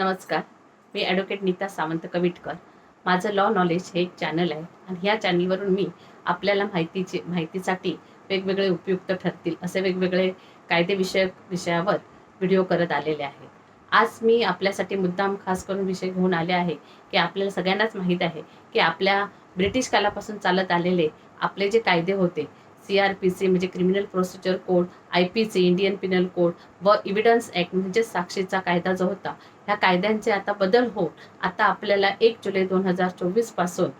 नमस्कार. मी ॲडव्होकेट नीता सावंत कविटकर. माझं लॉ नॉलेज हे एक चॅनल आहे आणि ह्या चॅनलवरून मी आपल्याला माहितीची माहितीसाठी वेगवेगळे उपयुक्त ठरतील असे वेगवेगळे कायदेविषयक विषयावर व्हिडिओ करत आलेले आहेत आज मी आपल्यासाठी मुद्दाम खास करून विषय घेऊन आले आहे की आपल्याला सगळ्यांनाच माहीत आहे की आपल्या ब्रिटिश कालापासून चालत आलेले आपले जे कायदे होते सी आर पी सी म्हणजे criminal procedure code I P C Indian penal code व इव्हिडन्स ॲक्ट म्हणजे साक्षीचा कायदा जो होता ह्या कायद्यांचे आता बदल होऊन आता आपल्याला एक जुलै दोन हजार चोवीसपासून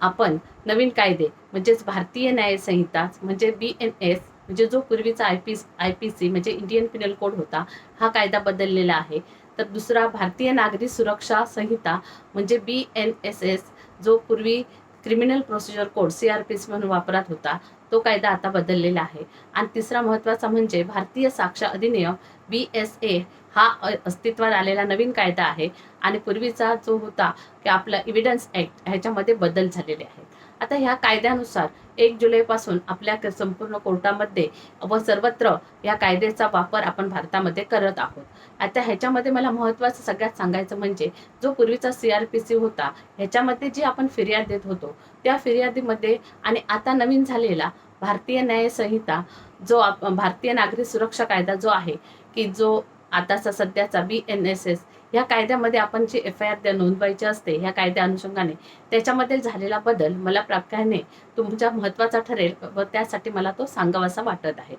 आपण नवीन कायदे म्हणजेच भारतीय न्यायसंहिता म्हणजे बी एन एस म्हणजे जो पूर्वीचा I P I P C म्हणजे इंडियन पिनल कोड होता हा कायदा बदललेला आहे. तर दुसरा भारतीय नागरी सुरक्षा संहिता म्हणजे बी एन एस एस जो पूर्वी criminal procedure code C R P C म्हणून वापरात होता. तो कायदा आता बदललेला आहे. आणि तिसरा महत्त्वाचा म्हणजे भारतीय साक्ष अधिनियम बी एस ए हा अस्तित्वात आलेला नवीन कायदा आहे. आणि पूर्वीचा जो होता की आपला इव्हिडन्स ॲक्ट ह्याच्यामध्ये बदल झालेले आहेत. आता ह्या कायद्यानुसार एक जुलैपासून आपल्या संपूर्ण कोर्टामध्ये व सर्वत्र या कायद्याचा वापर आपण भारतामध्ये करत आहोत. आता ह्याच्यामध्ये मला महत्त्वाचं सगळ्यात सांगायचं म्हणजे जो पूर्वीचा सी आर पी सी होता ह्याच्यामध्ये जी आपण फिर्याद देत होतो त्या फिर्यादीमध्ये आणि आता नवीन झालेला भारतीय न्यायसंहिता जो भारतीय नागरी सुरक्षा कायदा जो आहे की जो आताचा सध्याचा बी एन एस एस ह्या कायद्यामध्ये आपण जी एफ आय आर नोंदवायची असते ह्या कायद्या अनुषंगाने त्याच्यामध्ये झालेला बदल मला प्रामुख्याने तुमच्या महत्त्वाचा ठरेल व त्यासाठी मला तो सांगावासा वाटत आहे.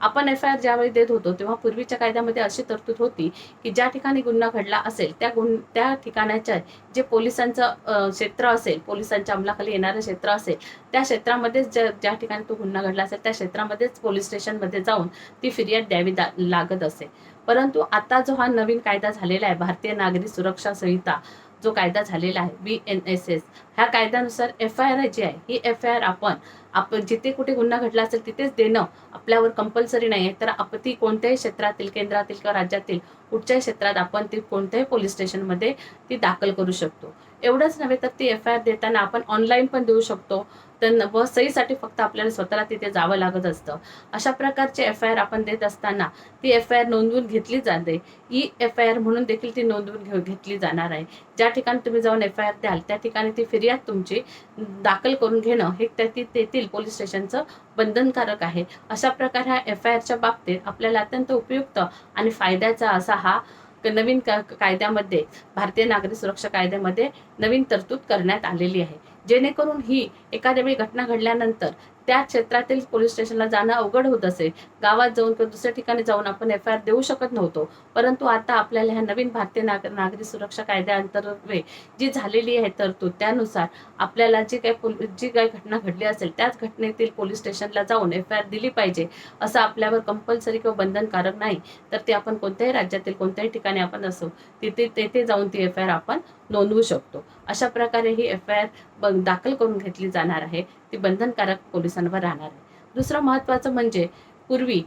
आपण एफ आय आर ज्यावेळी देत होतो तेव्हा पूर्वीच्या कायद्यामध्ये अशी तरतूद होती की ज्या ठिकाणी गुन्हा घडला असेल त्या गुण त्या ठिकाणाच्या जे पोलिसांचं क्षेत्र असेल पोलिसांच्या अंमलाखाली येणारं क्षेत्र असेल त्या क्षेत्रामध्येच ज्या ज्या ठिकाणी तो गुन्हा घडला असेल त्या क्षेत्रामध्येच पोलीस स्टेशनमध्ये जाऊन ती फिर्याद द्यावी लागत असे. परंतु आता जो हा नवीन कायदा झालेला आहे भारतीय नागरी सुरक्षा संहिता जो कायदा झालेला आहे बी एन एस एस ह्या कायद्यानुसार एफ आय आर जी आहे ही एफ आय आर आपण आपण जिथे कुठे गुन्हा घडला असेल तिथेच देणं आपल्यावर कंपल्सरी नाही आहे तर आपण ती कोणत्याही क्षेत्रातील केंद्रातील किंवा राज्यातील कुठच्याही क्षेत्रात आपण ती कोणत्याही पोलीस स्टेशनमध्ये ती दाखल करू शकतो. एवढंच नव्हे तर ती एफ आय आर देताना आपण ऑनलाईन पण देऊ शकतो. तर व सहीसाठी फक्त आपल्याला स्वतःला तिथे जावं लागत असतं. अशा प्रकारचे एफ आय आर आपण देत असताना ती एफ आय आर नोंदवून घेतली जाते. ई एफ आय आर म्हणून देखील ती नोंदवून घेऊ घेतली जाणार आहे. ज्या ठिकाणी तुम्ही जाऊन एफ आय आर द्याल त्या ठिकाणी ती फिर्याद तुमची दाखल करून घेणं हे त्या ती- देखील पोलीस स्टेशनचं बंधनकारक आहे. अशा प्रकारे ह्या एफ आय आरच्या बाबतीत आपल्याला अत्यंत उपयुक्त आणि फायद्याचा असा हा नवीन कायद्यामध्ये भारतीय नागरी सुरक्षा कायद्यामध्ये नवीन तरतूद करण्यात आलेली आहे. जेणेकरून ही एखाद्या वेळी घटना घडल्यानंतर त्या क्षेत्रातील पोलीस स्टेशनला जाणं अवघड होत असे गावात जाऊन किंवा दुसऱ्या ठिकाणी जाऊन आपण एफ आय आर देऊ शकत नव्हतो. परंतु आता आपल्याला ह्या नवीन भारतीय नाग नागरी सुरक्षा कायद्याअंतर्गत जी झालेली आहे तरतूद त्यानुसार आपल्याला जी काही पोल जी काही घटना घडली असेल त्याच घटनेतील पोलीस स्टेशनला जाऊन एफ आय आर दिली पाहिजे असं आपल्यावर कंपल्सरी किंवा बंधनकारक नाही. तर ते आपण कोणत्याही राज्यातील कोणत्याही ठिकाणी आपण असो तिथे तेथे जाऊन ती एफ आय आर आपण नोंदवू शकतो. अशा प्रकारे ही एफ आय आर दाखल करून घेतली जाणार आहे. ती बंधनकारक पोलिसांवर राहणार आहे. दुसरं महत्त्वाचं म्हणजे पूर्वी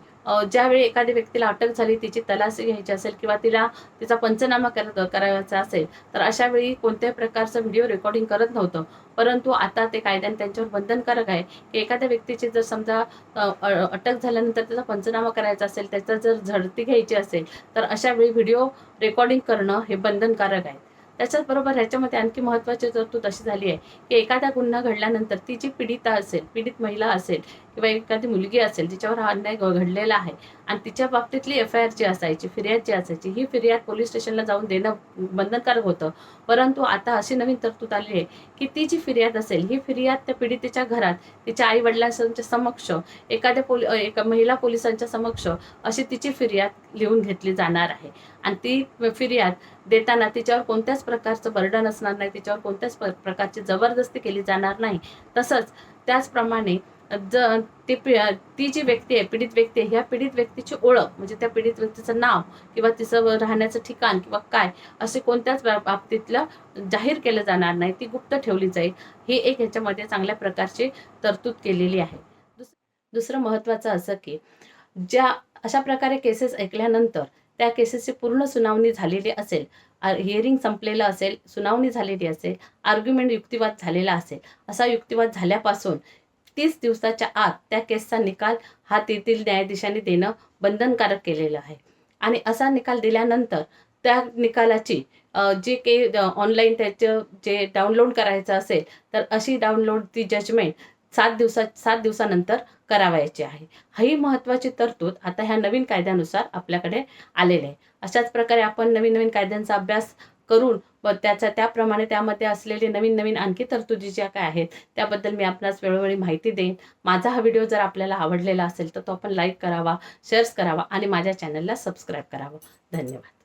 ज्यावेळी एखाद्या व्यक्तीला अटक झाली तिची तलाशी घ्यायची असेल किंवा तिला तिचा पंचनामा कर करायचा असेल तर अशा वेळी कोणत्याही प्रकारचं व्हिडिओ रेकॉर्डिंग करत नव्हतं. परंतु आता ते कायद्याने त्यांच्यावर बंधनकारक आहे की एखाद्या व्यक्तीची जर समजा अ, अटक झाल्यानंतर त्याचा पंचनामा करायचा असेल त्याचा जर झडती घ्यायची असेल तर अशा वेळी व्हिडिओ रेकॉर्डिंग करणं हे बंधनकारक आहे. त्याच्याचबरोबर ह्याच्यामध्ये आणखी महत्त्वाची तरतूद अशी झाली आहे की एखादा गुन्हा घडल्यानंतर ती जी पीडिता असेल पीडित महिला असेल किंवा एखादी मुलगी असेल तिच्यावर हा अन्याय घडलेला आहे आणि तिच्या बाबतीतली एफ आय आर जी असायची फिर्याद जी असायची ही फिर्याद पोलीस स्टेशनला जाऊन देणं बंधनकारक होतं. परंतु आता अशी नवीन तरतूद आली आहे की ती जी फिर्याद असेल ही फिर्याद त्या पीडितेच्या घरात तिच्या आई वडिलांच्या समक्ष एखाद्या पोलि एका महिला पोलिसांच्या समक्ष अशी तिची फिर्याद लिहून घेतली जाणार आहे. आणि ती फिर्याद देताना तिच्यावर कोणत्याच प्रकारचं बर्डन असणार नाही तिच्यावर कोणत्याच प्र- प्रकारची जबरदस्ती केली जाणार नाही. तसंच त्याचप्रमाणे ज ती ती जी व्यक्ती आहे पीडित व्यक्ती आहे ह्या पीडित व्यक्तीची ओळख म्हणजे त्या पीडित व्यक्तीचं नाव किंवा तिचं राहण्याचं ठिकाण किंवा काय असे कोणत्याच बाबतीतलं जाहीर केलं जाणार नाही ती गुप्त ठेवली जाईल. ही एक ह्याच्यामध्ये चांगल्या प्रकारची तरतूद केलेली आहे. दुस दुसरं महत्त्वाचं असं की ज्या अशा प्रकारे केसेस ऐकल्यानंतर त्या केसेसची पूर्ण सुनावणी झालेली असेल हिअरिंग संपलेलं असेल सुनावणी झालेली असेल आर्ग्युमेंट युक्तिवाद झालेला असेल असा युक्तिवाद झाल्यापासून तीस दिवसाच्या आत त्या केसचा निकाल हा तेथील न्यायाधीशांनी देणं बंधनकारक केलेलं आहे. आणि असा निकाल दिल्यानंतर त्या निकालाची जे काही ऑनलाईन त्याचं जे डाउनलोड करायचं असेल तर अशी डाउनलोड ती जजमेंट सात दिवसा सात दिवसानंतर करावायची आहे. ही महत्त्वाची तरतूद आता ह्या नवीन कायद्यानुसार आपल्याकडे आलेली आहे. अशाच प्रकारे आपण नवीन नवीन कायद्यांचा अभ्यास करून व त्याचा त्याप्रमाणे त्यामध्ये असलेले नवीन नवीन आणखी तरतुदी ज्या काय आहेत त्याबद्दल मी आपणास वेळोवेळी माहिती देईन. माझा हा व्हिडिओ जर आपल्याला आवडलेला असेल तर तो आपण लाईक करावा शेअर्स करावा आणि माझ्या चॅनलला सबस्क्राईब करावं. धन्यवाद.